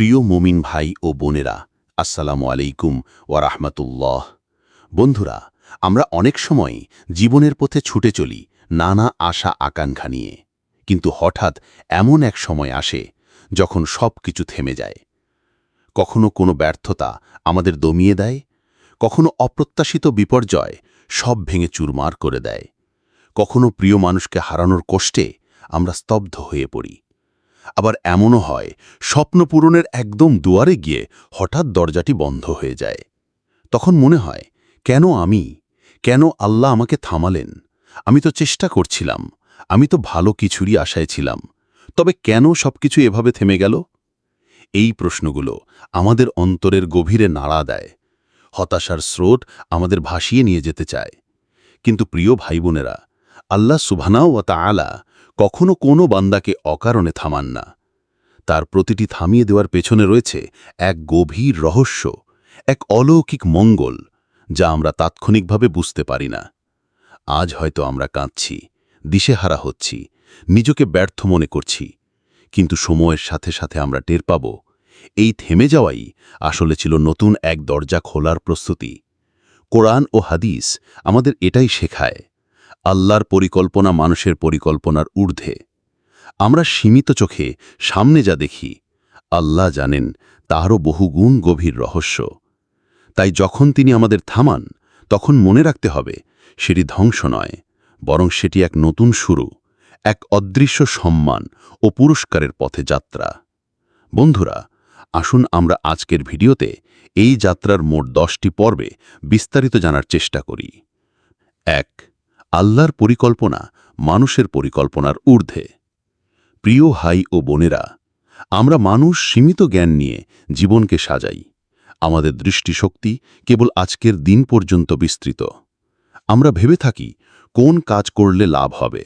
প্রিয় মমিন ভাই ও বোনেরা, আসসালামু আলাইকুম রাহমাতুল্লাহ। বন্ধুরা, আমরা অনেক সময় জীবনের পথে ছুটে চলি নানা আশা আকাঙ্ক্ষা নিয়ে। কিন্তু হঠাৎ এমন এক সময় আসে যখন সব কিছু থেমে যায়। কখনো কোনো ব্যর্থতা আমাদের দমিয়ে দেয়, কখনো অপ্রত্যাশিত বিপর্যয় সব ভেঙে চুরমার করে দেয়। কখনো প্রিয় মানুষকে হারানোর কষ্টে আমরা স্তব্ধ হয়ে পড়ি। আবার এমনও হয়, স্বপ্ন পূরণের একদম দুয়ারে গিয়ে হঠাৎ দরজাটি বন্ধ হয়ে যায়। তখন মনে হয়, কেন আমি? কেন আল্লাহ আমাকে থামালেন? আমি তো চেষ্টা করছিলাম, আমি তো ভালো কিছুরই আশায় ছিলাম, তবে কেন সবকিছু এভাবে থেমে গেল? এই প্রশ্নগুলো আমাদের অন্তরের গভীরে নাড়া দেয়, হতাশার স্রোত আমাদের ভাসিয়ে নিয়ে যেতে চায়। কিন্তু প্রিয় ভাই বোনেরা আল্লাহ সুবহানাও ও তাআলা কখনো কোনো বান্দাকে অকারণে থামান না। তার প্রতিটি থামিয়ে দেওয়ার পেছনে রয়েছে এক গভীর রহস্য, এক অলৌকিক মঙ্গল, যা আমরা তাৎক্ষণিকভাবে বুঝতে পারি না। আজ হয়তো আমরা কাঁদছি, দিশেহারা হচ্ছি, নিজকে ব্যর্থ মনে করছি, কিন্তু সময়ের সাথে সাথে আমরা টের পাব, এই থেমে যাওয়াই আসলে ছিল নতুন এক দরজা খোলার প্রস্তুতি। কোরআন ও হাদিস আমাদের এটাই শেখায়। আল্লাহর পরিকল্পনা মানুষের পরিকল্পনার ঊর্ধ্বে। আমরা সীমিত চোখে সামনে যা দেখি, আল্লাহ জানেন তাহারও বহুগুণ গভীর রহস্য। তাই যখন তিনি আমাদের থামান, তখন মনে রাখতে হবে সেটি ধ্বংস নয়, বরং সেটি এক নতুন শুরু, এক অদৃশ্য সম্মান ও পুরস্কারের পথে যাত্রা। বন্ধুরা, আসুন আমরা আজকের ভিডিওতে এই যাত্রার মোট দশটি পর্বে বিস্তারিত জানার চেষ্টা করি। এক আল্লাহর পরিকল্পনা মানুষের পরিকল্পনার ঊর্ধ্বে। প্রিয় হাই ও বোনেরা, আমরা মানুষ সীমিত জ্ঞান নিয়ে জীবনকে সাজাই। আমাদের দৃষ্টিশক্তি কেবল আজকের দিন পর্যন্ত বিস্তৃত। আমরা ভেবে থাকি কোন কাজ করলে লাভ হবে,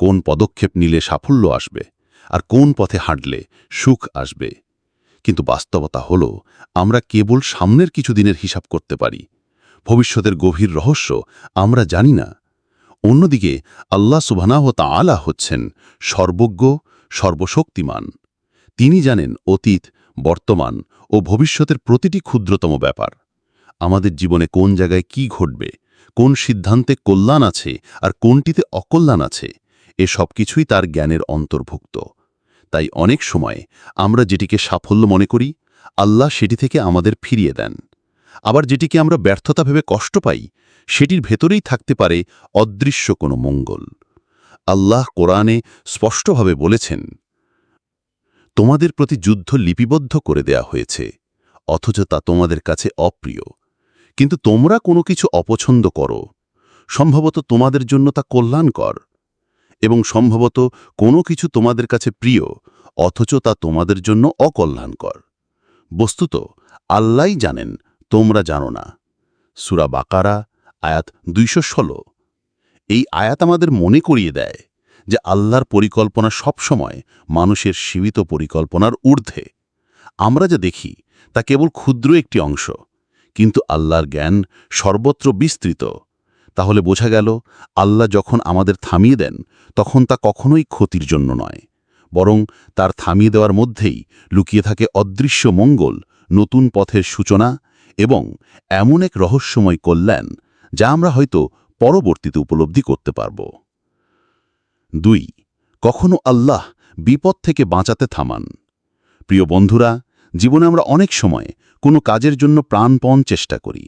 কোন পদক্ষেপ নিলে সাফল্য আসবে, আর কোন পথে হাঁটলে সুখ আসবে। কিন্তু বাস্তবতা হল, আমরা কেবল সামনের কিছু দিনের হিসাব করতে পারি। ভবিষ্যতের গভীর রহস্য আমরা জানি না। অন্যদিকে আল্লাহ সুবহানাহ তাআলা হচ্ছেন সর্বজ্ঞ, সর্বশক্তিমান। তিনি জানেন অতীত, বর্তমান ও ভবিষ্যতের প্রতিটি ক্ষুদ্রতম ব্যাপার। আমাদের জীবনে কোন জায়গায় কি ঘটবে, কোন সিদ্ধান্তে কল্যাণ আছে আর কোনটিতে অকল্যাণ আছে, এ সব কিছুই তার জ্ঞানের অন্তর্ভুক্ত। তাই অনেক সময় আমরা যেটিকে সাফল্য মনে করি, আল্লাহ সেটি থেকে আমাদের ফিরিয়ে দেন। আবার যেটিকে আমরা ব্যর্থতা ভেবে কষ্ট পাই, সেটির ভেতরেই থাকতে পারে অদৃশ্য কোনো মঙ্গল। আল্লাহ কোরআনে স্পষ্টভাবে বলেছেন, তোমাদের প্রতি যুদ্ধ লিপিবদ্ধ করে দেয়া হয়েছে, অথচ তা তোমাদের কাছে অপ্রিয়। কিন্তু তোমরা কোনো কিছু অপছন্দ করো। সম্ভবত তোমাদের জন্য তা কল্যাণকর। এবং সম্ভবত কোনো কিছু তোমাদের কাছে প্রিয়, অথচ তা তোমাদের জন্য অকল্যাণকর। বস্তুত আল্লাহ জানেন তোমরা জানো না। সুরা বাকারা, আয়াত দুইশো ষোল। এই আয়াত আমাদের মনে করিয়ে দেয় যে আল্লাহর পরিকল্পনা সবসময় মানুষের সীমিত পরিকল্পনার ঊর্ধ্বে। আমরা যা দেখি, তা কেবল ক্ষুদ্র একটি অংশ। কিন্তু আল্লাহর জ্ঞান সর্বত্র বিস্তৃত। তাহলে বোঝা গেল, আল্লাহ যখন আমাদের থামিয়ে দেন, তখন তা কখনোই ক্ষতির জন্য নয়। বরং তার থামিয়ে দেওয়ার মধ্যেই লুকিয়ে থাকে অদৃশ্য মঙ্গল, নতুন পথের সূচনা এবং এমন এক রহস্যময় কল্যাণ যা আমরা হয়তো পরবর্তীতে উপলব্ধি করতে পারব। দুই, কখনো আল্লাহ বিপদ থেকে বাঁচাতে থামান। প্রিয় বন্ধুরা, জীবনে আমরা অনেক সময় কোনো কাজের জন্য প্রাণপণ চেষ্টা করি।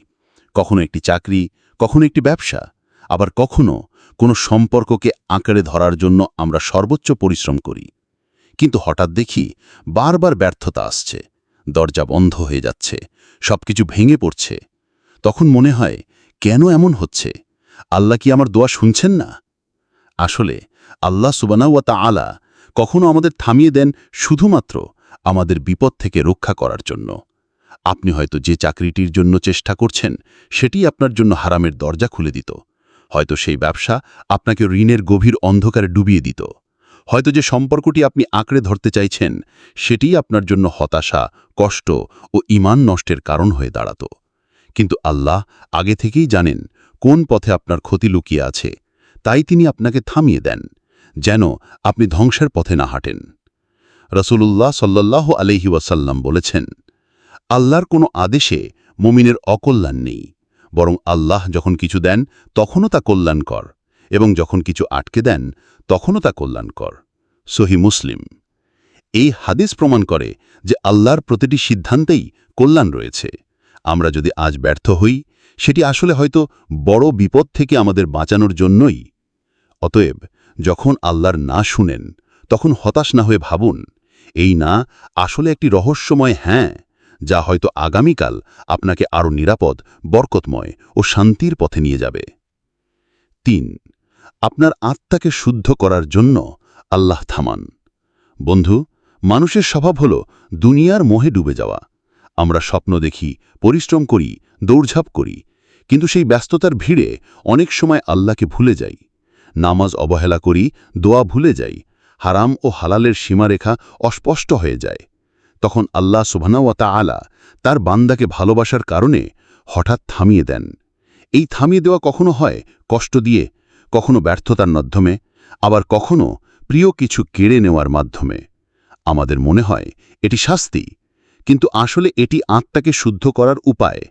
কখনো একটি চাকরি, কখনো একটি ব্যবসা, আবার কখনো কোনো সম্পর্ককে আঁকড়ে ধরার জন্য আমরা সর্বোচ্চ পরিশ্রম করি। কিন্তু হঠাৎ দেখি বারবার ব্যর্থতা আসছে, দরজা বন্ধ হয়ে যাচ্ছে সবকিছু ভেঙে পড়ছে। তখন মনে হয়, কেন এমন হচ্ছে? আল্লাহ কি আমার দোয়া শুনছেন না? আসলে, আল্লাহ সুবানাওয়া আলা কখনো আমাদের থামিয়ে দেন শুধুমাত্র আমাদের বিপদ থেকে রক্ষা করার জন্য। আপনি হয়তো যে চাকরিটির জন্য চেষ্টা করছেন, সেটি আপনার জন্য হারামের দরজা খুলে দিত। হয়তো সেই ব্যবসা আপনাকে ঋণের গভীর অন্ধকারে ডুবিয়ে দিত। হয়তো যে সম্পর্কটি আপনি আঁকড়ে ধরতে চাইছেন সেটিই আপনার জন্য হতাশা, কষ্ট ও ইমান নষ্টের কারণ হয়ে দাঁড়াত। কিন্তু আল্লাহ আগে থেকেই জানেন কোন পথে আপনার ক্ষতি লুকিয়ে আছে, তাই তিনি আপনাকে থামিয়ে দেন, যেন আপনি ধ্বংসের পথে না হাঁটেন। রসুলুল্লাহ সাল্লাহ আলহি ওয়াসাল্লাম বলেছেন, আল্লাহর কোনো আদেশে মুমিনের অকল্যাণ নেই, বরং আল্লাহ যখন কিছু দেন, তখনও তা কল্যাণকর। এবং যখন কিছু আটকে দেন, তখনও তা কল্যাণকর। সহি মুসলিম। এই হাদিস প্রমাণ করে যে আল্লাহর প্রতিটি সিদ্ধান্তেই কল্যাণ রয়েছে। আমরা যদি আজ ব্যর্থ হই, সেটি আসলে হয়তো বড় বিপদ থেকে আমাদের বাঁচানোর জন্যই। অতএব, যখন আল্লাহর না শুনেন, তখন হতাশ না হয়ে ভাবুন, এই না আসলে একটি রহস্যময় হ্যাঁ যা হয়তো আগামীকাল আপনাকে আরও নিরাপদ, বরকতময় ও শান্তির পথে নিয়ে যাবে। তিন আপনার আত্মাকে শুদ্ধ করার জন্য আল্লাহ থামান। বন্ধু, মানুষের স্বভাব হল দুনিয়ার মোহে ডুবে যাওয়া। আমরা স্বপ্ন দেখি, পরিশ্রম করি, দৌড়ঝাঁপ করি। কিন্তু সেই ব্যস্ততার ভিড়ে অনেক সময় আল্লাহকে ভুলে যাই। নামাজ অবহেলা করি, দোয়া ভুলে যাই। হারাম ও হালালের সীমারেখা অস্পষ্ট হয়ে যায়। তখন আল্লাহ সুবহানাওয়াতা আলা তার বান্দাকে ভালোবাসার কারণে হঠাৎ থামিয়ে দেন। এই থামিয়ে দেওয়া কখনো হয় কষ্ট দিয়ে কখনো ব্যর্থতার মাধ্যমে, আবার কখনো প্রিয় কিছু কেড়ে নেওয়ার মাধ্যমে। আমাদের মনে হয় এটি শাস্তি, কিন্তু আসলে এটি আত্মাকে শুদ্ধ করার উপায়।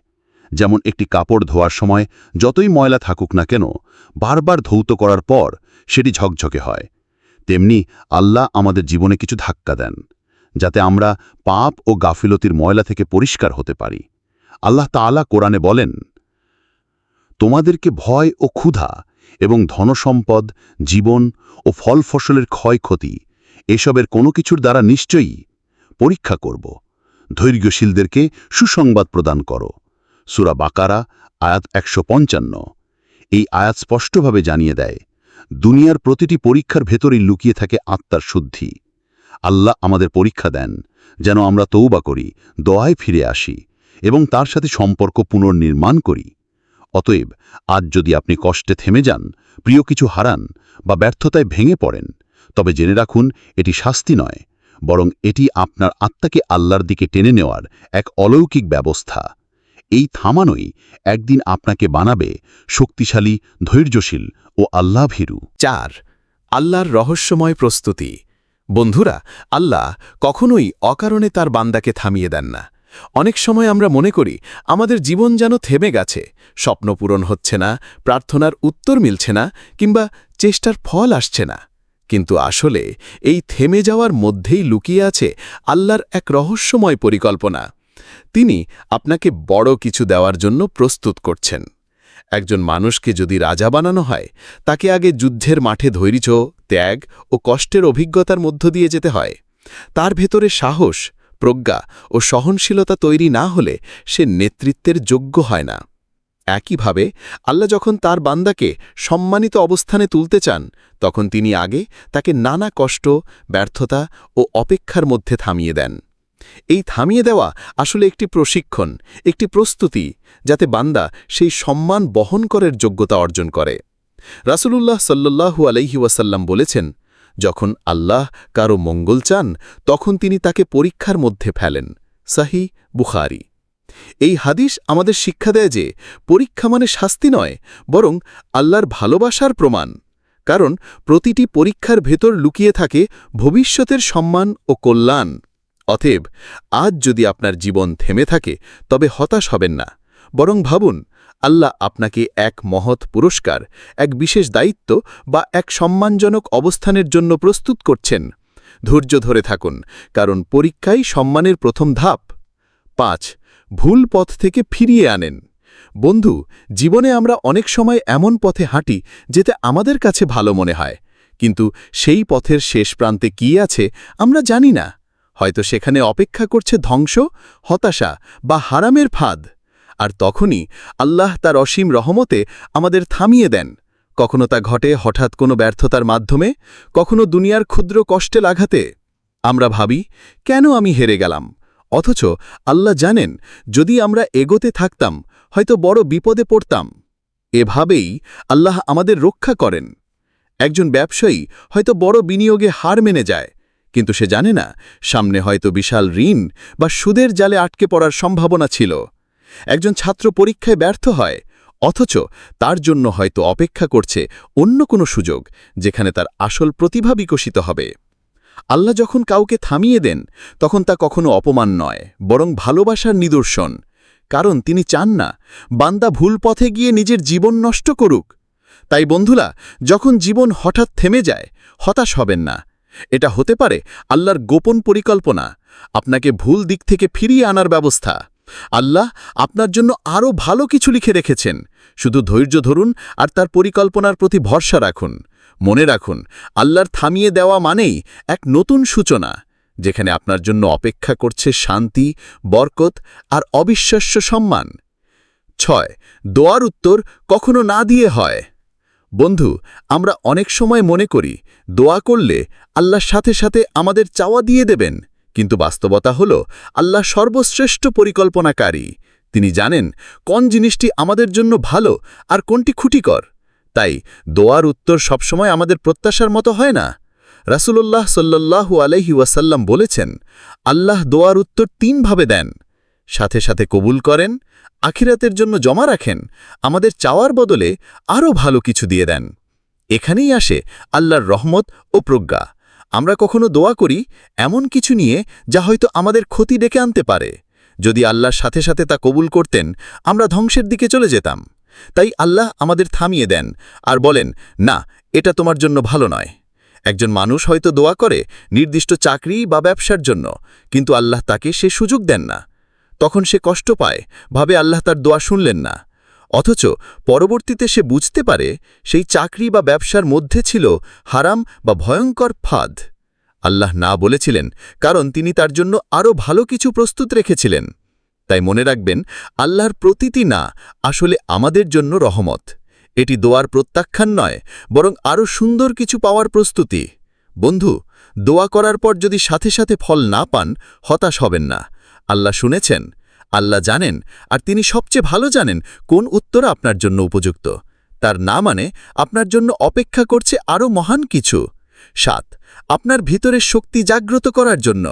যেমন একটি কাপড় ধোয়ার সময় যতই ময়লা থাকুক না কেন, বারবার ধৌত করার পর সেটি ঝকঝকে হয়। তেমনি আল্লাহ আমাদের জীবনে কিছু ধাক্কা দেন, যাতে আমরা পাপ ও গাফিলতির ময়লা থেকে পরিষ্কার হতে পারি। আল্লাহ তাআলা কোরআনে বলেন, তোমাদেরকে ভয় ও ক্ষুধা এবং ধনসম্পদ, জীবন ও ফল ফসলের ক্ষয়ক্ষতি, এসবের কোনো কিছুর দ্বারা নিশ্চয়ই পরীক্ষা করব। ধৈর্যশীলদেরকে সুসংবাদ প্রদান করো। সুরা বাকারা, আয়াত একশো পঞ্চান্ন। এই আয়াত স্পষ্টভাবে জানিয়ে দেয়, দুনিয়ার প্রতিটি পরীক্ষার ভেতরেই লুকিয়ে থাকে আত্মার শুদ্ধি। আল্লাহ আমাদের পরীক্ষা দেন, যেন আমরা তৌবা করি, দোয়ায় ফিরে আসি এবং তার সাথে সম্পর্ক পুনর্নির্মাণ করি। অতএব আজ যদি আপনি কষ্টে থেমে যান, প্রিয় কিছু হারান বা ব্যর্থতায় ভেঙে পড়েন, তবে জেনে রাখুন এটি শাস্তি নয়, বরং এটি আপনার আত্মাকে আল্লাহর দিকে টেনে নেওয়ার এক অলৌকিক ব্যবস্থা। এই থামানোই একদিন আপনাকে বানাবে শক্তিশালী, ধৈর্যশীল ও আল্লাভীরু। চার, আল্লাহর রহস্যময় প্রস্তুতি। বন্ধুরা, আল্লাহ কখনোই অকারণে তার বান্দাকে থামিয়ে দেন না। অনেক সময় আমরা মনে করি, আমাদের জীবন যেন থেমে গেছে স্বপ্ন পূরণ হচ্ছে না, প্রার্থনার উত্তর মিলছে না, কিংবা চেষ্টার ফল আসছে না। কিন্তু আসলে এই থেমে যাওয়ার মধ্যেই লুকিয়ে আছে আল্লাহর এক রহস্যময় পরিকল্পনা। তিনি আপনাকে বড় কিছু দেওয়ার জন্য প্রস্তুত করছেন। একজন মানুষকে যদি রাজা বানানো হয়, তাকে আগে যুদ্ধের মাঠে ধৈর্য, ত্যাগ ও কষ্টের অভিজ্ঞতার মধ্য দিয়ে যেতে হয়। তার ভেতরে সাহস, প্রজ্ঞা ও সহনশীলতা তৈরি না হলে সে নেতৃত্বের যোগ্য হয় না। একইভাবে আল্লাহ যখন তার বান্দাকে সম্মানিত অবস্থানে তুলতে চান, তখন তিনি আগে তাকে নানা কষ্ট, ব্যর্থতা ও অপেক্ষার মধ্যে থামিয়ে দেন। এই থামিয়ে দেওয়া আসলে একটি প্রশিক্ষণ, একটি প্রস্তুতি, যাতে বান্দা সেই সম্মান বহন করার যোগ্যতা অর্জন করে। রাসূলুল্লাহ সাল্লু আলাইহি ওয়াসাল্লাম বলেছেন, যখন আল্লাহ কারও মঙ্গল চান, তখন তিনি তাকে পরীক্ষার মধ্যে ফেলেন। সাহি বুখারি। এই হাদিস আমাদের শিক্ষা দেয় যে পরীক্ষা মানে শাস্তি নয়, বরং আল্লাহর ভালোবাসার প্রমাণ। কারণ প্রতিটি পরীক্ষার ভেতর লুকিয়ে থাকে ভবিষ্যতের সম্মান ও কল্যাণ। অতএব আজ যদি আপনার জীবন থেমে থাকে, তবে হতাশ হবেন না। বরং ভাবুন, আল্লাহ আপনাকে এক মহৎ পুরস্কার, এক বিশেষ দায়িত্ব বা এক সম্মানজনক অবস্থানের জন্য প্রস্তুত করছেন। ধৈর্য ধরে থাকুন, কারণ পরীক্ষাই সম্মানের প্রথম ধাপ। পাঁচ ভুল পথ থেকে ফিরিয়ে আনেন। বন্ধু, জীবনে আমরা অনেক সময় এমন পথে হাঁটি যেতে আমাদের কাছে ভালো মনে হয়। কিন্তু সেই পথের শেষ প্রান্তে কি আছে আমরা জানি না। হয়তো সেখানে অপেক্ষা করছে ধ্বংস, হতাশা বা হারামের ফাঁদ। আর তখনই আল্লাহ তার অসীম রহমতে আমাদের থামিয়ে দেন। কখনো তা ঘটে হঠাৎ কোনো ব্যর্থতার মাধ্যমে, কখনো দুনিয়ার ক্ষুদ্র কষ্টে লাঘাতে। আমরা ভাবি, কেন আমি হেরে গেলাম? অথচ আল্লাহ জানেন, যদি আমরা এগোতে থাকতাম, হয়তো বড় বিপদে পড়তাম। এভাবেই আল্লাহ আমাদের রক্ষা করেন। একজন ব্যবসায়ী হয়তো বড় বিনিয়োগে হার মেনে যায়, কিন্তু সে জানে না, সামনে হয়তো বিশাল ঋণ বা সুদের জালে আটকে পড়ার সম্ভাবনা ছিল। একজন ছাত্র পরীক্ষায় ব্যর্থ হয়, অথচ তার জন্য হয়তো অপেক্ষা করছে অন্য কোনো সুযোগ, যেখানে তার আসল প্রতিভা বিকশিত হবে। আল্লাহ যখন কাউকে থামিয়ে দেন, তখন তা কখনো অপমান নয়, বরং ভালোবাসার নিদর্শন। কারণ তিনি চান না, বান্দা ভুল পথে গিয়ে নিজের জীবন নষ্ট করুক। তাই বন্ধুরা, যখন জীবন হঠাৎ থেমে যায়, হতাশ হবেন না। এটা হতে পারে আল্লাহর গোপন পরিকল্পনা, আপনাকে ভুল দিক থেকে ফিরিয়ে আনার ব্যবস্থা। আল্লাহ আপনার জন্য আরও ভালো কিছু লিখে রেখেছেন। শুধু ধৈর্য ধরুন আর তার পরিকল্পনার প্রতি ভরসা রাখুন। মনে রাখুন, আল্লাহর থামিয়ে দেওয়া মানেই এক নতুন সূচনা, যেখানে আপনার জন্য অপেক্ষা করছে শান্তি, বরকত আর অবিশ্বাস্য সম্মান। ছয়, দোয়ার উত্তর কখনো না দিয়ে হয়। বন্ধু, আমরা অনেক সময় মনে করি, দোয়া করলে আল্লাহর সাথে সাথে আমাদের চাওয়া দিয়ে দেবেন, কিন্তু বাস্তবতা হল, আল্লাহ সর্বশ্রেষ্ঠ পরিকল্পনাকারী। তিনি জানেন, কোন জিনিসটি আমাদের জন্য ভালো আর কোনটি ক্ষতিকর। তাই দোয়ার উত্তর সবসময় আমাদের প্রত্যাশার মতো হয় না। রাসূলুল্লাহ সাল্লাল্লাহু আলাইহি ওয়াসাল্লাম বলেছেন, আল্লাহ দোয়ার উত্তর তিনভাবে দেন। সাথে সাথে কবুল করেন, আখিরাতের জন্য জমা রাখেন, আমাদের চাওয়ার বদলে আরও ভালো কিছু দিয়ে দেন। এখানেই আসে আল্লাহর রহমত ও প্রজ্ঞা। আমরা কখনো দোয়া করি এমন কিছু নিয়ে যা হয়তো আমাদের ক্ষতি ডেকে আনতে পারে। যদি আল্লাহর সাথে সাথে তা কবুল করতেন, আমরা ধ্বংসের দিকে চলে যেতাম। তাই আল্লাহ আমাদের থামিয়ে দেন আর বলেন, না, এটা তোমার জন্য ভালো নয়। একজন মানুষ হয়তো দোয়া করে নির্দিষ্ট চাকরি বা ব্যবসার জন্য, কিন্তু আল্লাহ তাকে সে সুযোগ দেন না। তখন সে কষ্ট পায়, ভাবে আল্লাহ তার দোয়া শুনলেন না। অথচ পরবর্তীতে সে বুঝতে পারে সেই চাকরি বা ব্যবসার মধ্যে ছিল হারাম বা ভয়ঙ্কর ফাঁদ। আল্লাহ না বলেছিলেন, কারণ তিনি তার জন্য আরও ভালো কিছু প্রস্তুত রেখেছিলেন। তাই মনে রাখবেন, আল্লাহর প্রতিটি না আসলে আমাদের জন্য রহমত। এটি দোয়ার প্রত্যাখ্যান নয়, বরং আরও সুন্দর কিছু পাওয়ার প্রস্তুতি। বন্ধু, দোয়া করার পর যদি সাথে সাথে ফল না পান, হতাশ হবেন না। আল্লাহ শুনেছেন, আল্লাহ জানেন, আর তিনি সবচেয়ে ভালো জানেন কোন উত্তর আপনার জন্য উপযুক্ত। তার না মানে আপনার জন্য অপেক্ষা করছে আরও মহান কিছু। সাত, আপনার ভিতরের শক্তি জাগ্রত করার জন্য।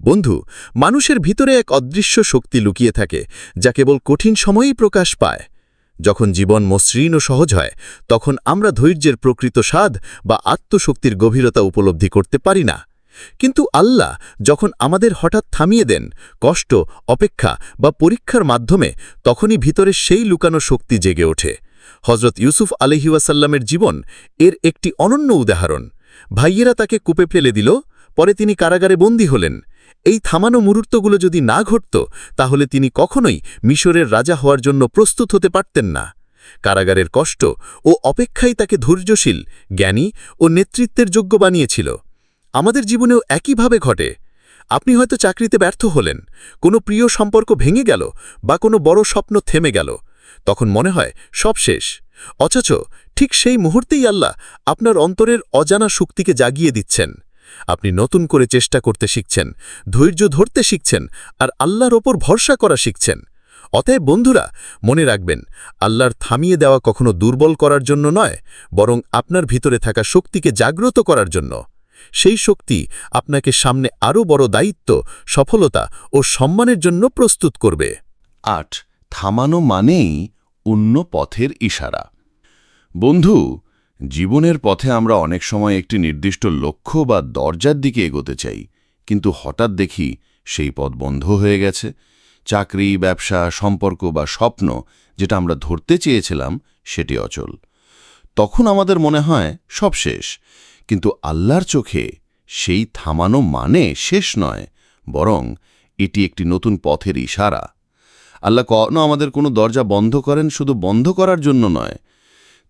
বন্ধু, মানুষের ভিতরে এক অদৃশ্য শক্তি লুকিয়ে থাকে, যা কেবল কঠিন সময়েই প্রকাশ পায়। যখন জীবন মসৃণ ও সহজ হয়, তখন আমরা ধৈর্যের প্রকৃত স্বাদ বা আত্মশক্তির গভীরতা উপলব্ধি করতে পারি না। কিন্তু আল্লাহ যখন আমাদের হঠাৎ থামিয়ে দেন, কষ্ট, অপেক্ষা বা পরীক্ষার মাধ্যমে, তখনই ভিতরে সেই লুকানো শক্তি জেগে ওঠে। হজরত ইউসুফ আলহিউসাল্লামের জীবন এর একটি অনন্য উদাহরণ। ভাইয়েরা তাকে কূপে ফেলে দিল, পরে তিনি কারাগারে বন্দী হলেন। এই থামানো মুহূর্তগুলো যদি না ঘটত, তাহলে তিনি কখনোই মিশরের রাজা হওয়ার জন্য প্রস্তুত হতে পারতেন না। কারাগারের কষ্ট ও অপেক্ষাই তাকে ধৈর্যশীল, জ্ঞানী ও নেতৃত্বের যোগ্য বানিয়েছিল। আমাদের জীবনেও একইভাবে ঘটে। আপনি হয়তো চাকরিতে ব্যর্থ হলেন, কোনো প্রিয় সম্পর্ক ভেঙে গেল বা কোনো বড় স্বপ্ন থেমে গেল। তখন মনে হয়, সব শেষ। অথচ ঠিক সেই মুহূর্তেই আল্লাহ আপনার অন্তরের অজানা শক্তিকে জাগিয়ে দিচ্ছেন। আপনি নতুন করে চেষ্টা করতে শিখছেন, ধৈর্য ধরতে শিখছেন, আর আল্লাহর ওপর ভরসা করা শিখছেন। অতএব বন্ধুরা, মনে রাখবেন, আল্লাহর থামিয়ে দেওয়া কখনো দুর্বল করার জন্য নয়, বরং আপনার ভিতরে থাকা শক্তিকে জাগ্রত করার জন্য। সেই শক্তি আপনাকে সামনে আরও বড় দায়িত্ব, সফলতা ও সম্মানের জন্য প্রস্তুত করবে। আট, থামানো মানেই অন্য পথের ইশারা। বন্ধু জীবনের পথে আমরা অনেক সময় একটি নির্দিষ্ট লক্ষ্য বা দরজার দিকে এগোতে চাই, কিন্তু হঠাৎ দেখি সেই পথ বন্ধ হয়ে গেছে। চাকরি, ব্যবসা, সম্পর্ক বা স্বপ্ন যেটা আমরা ধরতে চেয়েছিলাম, সেটি অচল। তখন আমাদের মনে হয় সব শেষ, কিন্তু আল্লাহর চোখে সেই থামানো মানে শেষ নয়, বরং এটি একটি নতুন পথের ইশারা। আল্লাহ কখনো আমাদের কোনো দরজা বন্ধ করেন শুধু বন্ধ করার জন্য নয়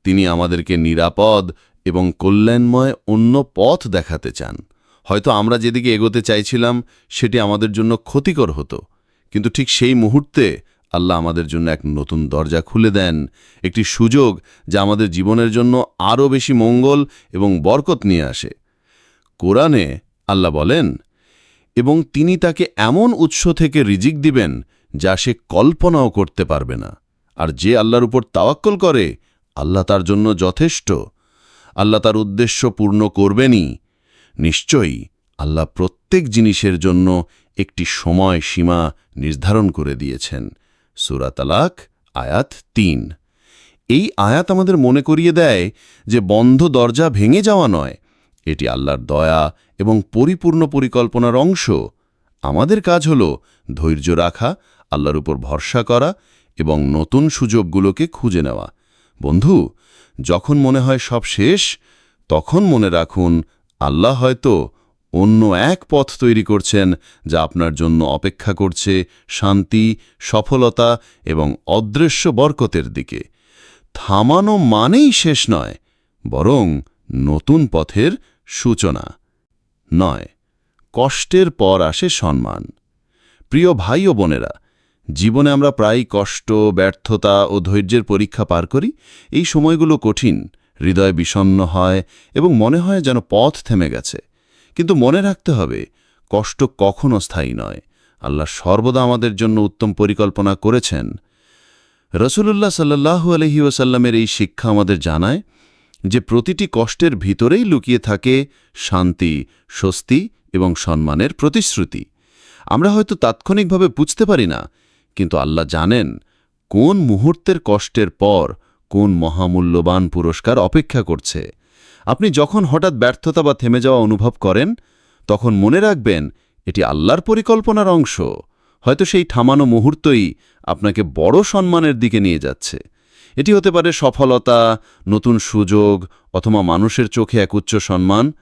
তিনি আমাদেরকে নিরাপদ এবং কল্যাণময় অন্য পথ দেখাতে চান। হয়তো আমরা যেদিকে এগোতে চাইছিলাম, সেটি আমাদের জন্য ক্ষতিকর হতো। কিন্তু ঠিক সেই মুহূর্তে আল্লাহ আমাদের জন্য এক নতুন দরজা খুলে দেন, একটি সুযোগ যা আমাদের জীবনের জন্য আরও বেশি মঙ্গল এবং বরকত নিয়ে আসে। কোরআনে আল্লাহ বলেন, এবং তিনি তাকে এমন উৎস থেকে রিজিক দিবেন যা সে কল্পনাও করতে পারবে না। আর যে আল্লাহর উপর তাওয়াক্কল করে আল্লাহ তার জন্য যথেষ্ট। আল্লাহ তার উদ্দেশ্য পূর্ণ করবেনই। নিশ্চয়ই আল্লাহ প্রত্যেক জিনিসের জন্য একটি সময় সীমা নির্ধারণ করে দিয়েছেন। সুরাতালাক আয়াত তিন। এই আয়াত আমাদের মনে করিয়ে দেয় যে বন্ধ দরজা ভেঙে যাওয়া নয়। এটি আল্লাহর দয়া এবং পরিপূর্ণ পরিকল্পনার অংশ। আমাদের কাজ হল ধৈর্য রাখা, আল্লাহর উপর ভরসা করা এবং নতুন সুযোগগুলোকে খুঁজে নেওয়া। বন্ধু, যখন মনে হয় সব শেষ, তখন মনে রাখুন, আল্লাহ হয়তো অন্য এক পথ তৈরি করছেন যা আপনার জন্য অপেক্ষা করছে শান্তি, সফলতা এবং অদৃশ্য বরকতের দিকে। থামানো মানেই শেষ নয়, বরং নতুন পথের সূচনা। নয়, কষ্টের পর আসে সম্মান। প্রিয় ভাই ও বোনেরা জীবনে আমরা প্রায়ই কষ্ট, ব্যর্থতা ও ধৈর্যের পরীক্ষা পার করি, এই সময়গুলো কঠিন, হৃদয় বিষণ্ণ হয় এবং মনে হয় যেন পথ থেমে গেছে। কিন্তু মনে রাখতে হবে, কষ্ট কখনো স্থায়ী নয়। আল্লাহ সর্বদা আমাদের জন্য উত্তম পরিকল্পনা করেছেন। রসুলুল্লাহ সাল্লাহু আলহি ওসাল্লামের এই শিক্ষা আমাদের জানায় যে প্রতিটি কষ্টের ভিতরেই লুকিয়ে থাকে শান্তি, স্বস্তি এবং সম্মানের প্রতিশ্রুতি। আমরা হয়তো তাৎক্ষণিকভাবে বুঝতে পারি না কিন্তু আল্লাহ জানেন কোন মুহূর্তের কষ্টের পর কোন মহামূল্যবান পুরস্কার অপেক্ষা করছে। আপনি যখন হঠাৎ ব্যর্থতা বা থেমে যাওয়া অনুভব করেন, তখন মনে রাখবেন এটি আল্লাহর পরিকল্পনার অংশ। হয়তো সেই থামানো মুহূর্তই আপনাকে বড় সম্মানের দিকে নিয়ে যাচ্ছে। এটি হতে পারে সফলতা, নতুন সুযোগ অথবা মানুষের চোখে এক উচ্চ সম্মান।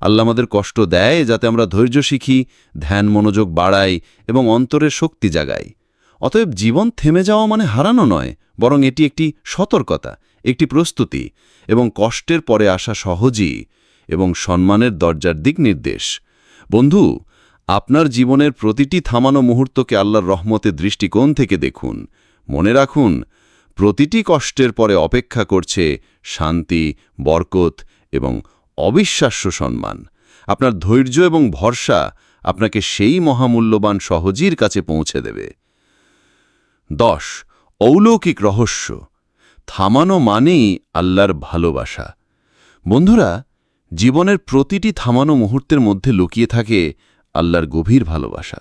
আল্লাহ আমাদের কষ্ট দেয় যাতে আমরা ধৈর্য শিখি, ধ্যান মনোযোগ বাড়াই এবং অন্তরের শক্তি জাগাই। অতএব জীবন থেমে যাওয়া মানে হারানো নয়, বরং এটি একটি সতর্কতা, একটি প্রস্তুতি, এবং কষ্টের পরে আসা সহজই এবং সম্মানের দরজার দিক নির্দেশ। বন্ধু, আপনার জীবনের প্রতিটি থামানো মুহূর্তকে আল্লাহর রহমতের দৃষ্টিকোণ থেকে দেখুন। মনে রাখুন, প্রতিটি কষ্টের পরে অপেক্ষা করছে শান্তি, বরকত এবং অবিশ্বাস্য সম্মান। আপনার ধৈর্য এবং ভরসা আপনাকে সেই মহামূল্যবান সহজীর কাছে পৌঁছে দেবে। দশ, অলৌকিক রহস্য। থামানো মানেই আল্লাহর ভালোবাসা। বন্ধুরা, জীবনের প্রতিটি থামানো মুহূর্তের মধ্যে লুকিয়ে থাকে আল্লাহর গভীর ভালোবাসা।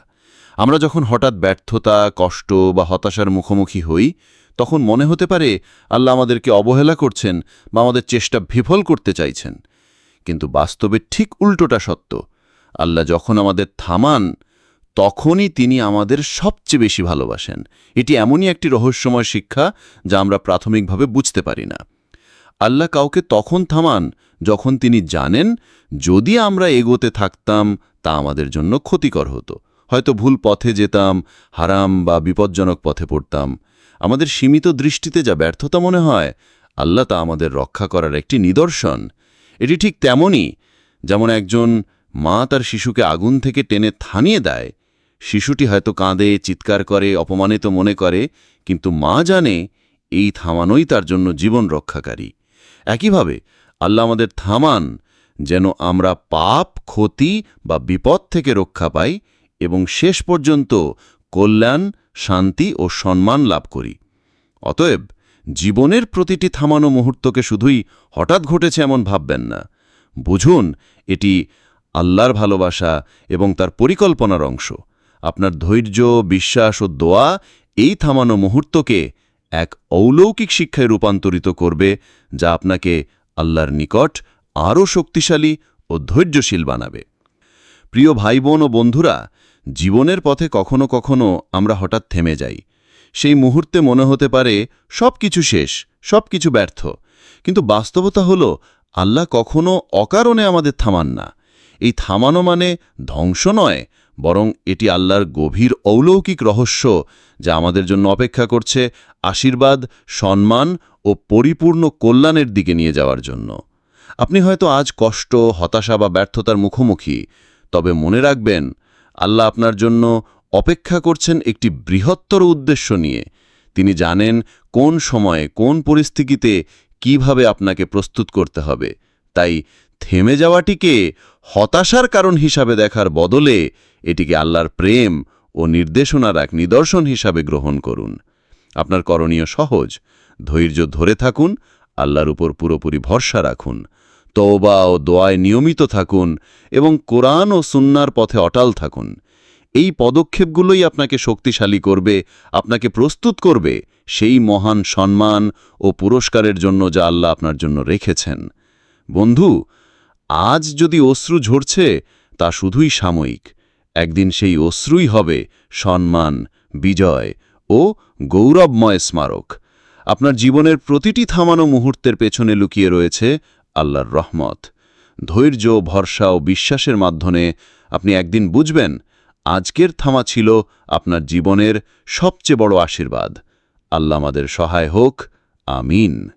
আমরা যখন হঠাৎ ব্যর্থতা, কষ্ট বা হতাশার মুখোমুখি হই, তখন মনে হতে পারে আল্লাহ আমাদেরকে অবহেলা করছেন বা আমাদের চেষ্টা বিফল করতে চাইছেন। কিন্তু বাস্তবে ঠিক উল্টোটা সত্য। আল্লাহ যখন আমাদের থামান তখনই তিনি আমাদের সবচেয়ে বেশি ভালোবাসেন। এটি এমনই একটি রহস্যময় শিক্ষা যা আমরা প্রাথমিকভাবে বুঝতে পারি না। আল্লাহ কাউকে তখন থামান যখন তিনি জানেন, যদি আমরা এগোতে থাকতাম, তা আমাদের জন্য ক্ষতিকর হতো। হয়তো ভুল পথে যেতাম, হারাম বা বিপজ্জনক পথে পড়তাম। আমাদের সীমিত দৃষ্টিতে যা ব্যর্থতা মনে হয়, আল্লাহ তা আমাদের রক্ষা করার একটি নিদর্শন। এটি ঠিক তেমনই, যেমন একজন মা তার শিশুকে আগুন থেকে টেনে থানিয়ে দেয় শিশুটি হয়তো কাঁদে, চিৎকার করে, অপমানিত মনে করে, কিন্তু মা জানে এই থামানোই তার জন্য জীবন রক্ষাকারী। একইভাবে আল্লাহ আমাদের থামান যেন আমরা পাপ, ক্ষতি বা বিপদ থেকে রক্ষা পাই এবং শেষ পর্যন্ত কল্যাণ, শান্তি ও সম্মান লাভ করি। অতএব জীবনের প্রতিটি থামানো মুহূর্তকে শুধুই হঠাৎ ঘটেছে এমন ভাববেন না। বুঝুন, এটি আল্লাহর ভালোবাসা এবং তার পরিকল্পনার অংশ। আপনার ধৈর্য, বিশ্বাস ও দোয়া এই থামানো মুহূর্তকে এক অলৌকিক শিক্ষায় রূপান্তরিত করবে, যা আপনাকে আল্লাহর নিকট আরও শক্তিশালী ও ধৈর্যশীল বানাবে। প্রিয় ভাই বোন ও বন্ধুরা, জীবনের পথে কখনো কখনো আমরা হঠাৎ থেমে যাই। সেই মুহূর্তে মনে হতে পারে সব কিছু শেষ সব কিছু ব্যর্থ। কিন্তু বাস্তবতা হল, আল্লাহ কখনো অকারণে আমাদের থামান না। এই থামানো মানে ধ্বংস নয় বরং এটি আল্লাহর গভীর অলৌকিক রহস্য যা আমাদের জন্য অপেক্ষা করছে আশীর্বাদ, সম্মান ও পরিপূর্ণ কল্যাণের দিকে নিয়ে যাওয়ার জন্য। আপনি হয়তো আজ কষ্ট, হতাশা বা ব্যর্থতার মুখোমুখি, তবে মনে রাখবেন, আল্লাহ আপনার জন্য অপেক্ষা করছেন একটি বৃহত্তর উদ্দেশ্য নিয়ে। তিনি জানেন কোন সময়ে, কোন পরিস্থিতিতে কীভাবে আপনাকে প্রস্তুত করতে হবে। তাই থেমে যাওয়াটিকে হতাশার কারণ হিসাবে দেখার বদলে এটিকে আল্লাহর প্রেম ও নির্দেশনার এক নিদর্শন হিসাবে গ্রহণ করুন। আপনার করণীয় সহজ। ধৈর্য ধরে থাকুন, আল্লাহর উপর পুরোপুরি ভরসা রাখুন। তওবা ও দোয়ায় নিয়মিত থাকুন এবং কোরআন ও সুন্নার পথে অটাল থাকুন। এই পদক্ষেপগুলোই আপনাকে শক্তিশালী করবে, আপনাকে প্রস্তুত করবে সেই মহান সম্মান ও পুরস্কারের জন্য যা আল্লাহ আপনার জন্য রেখেছেন। বন্ধু, আজ যদি অশ্রু ঝরছে, তা শুধুই সাময়িক। একদিন সেই অশ্রুই হবে সম্মান, বিজয় ও গৌরবময় স্মারক। আপনার জীবনের প্রতিটি থামানো মুহূর্তের পেছনে লুকিয়ে রয়েছে আল্লাহর রহমত। ধৈর্য, ভরসা ও বিশ্বাসের মাধ্যমে আপনি একদিন বুঝবেন, আজকের থামা ছিল আপনার জীবনের সবচেয়ে বড় আশীর্বাদ। আল্লাহ আমাদের সহায় হোক, আমিন।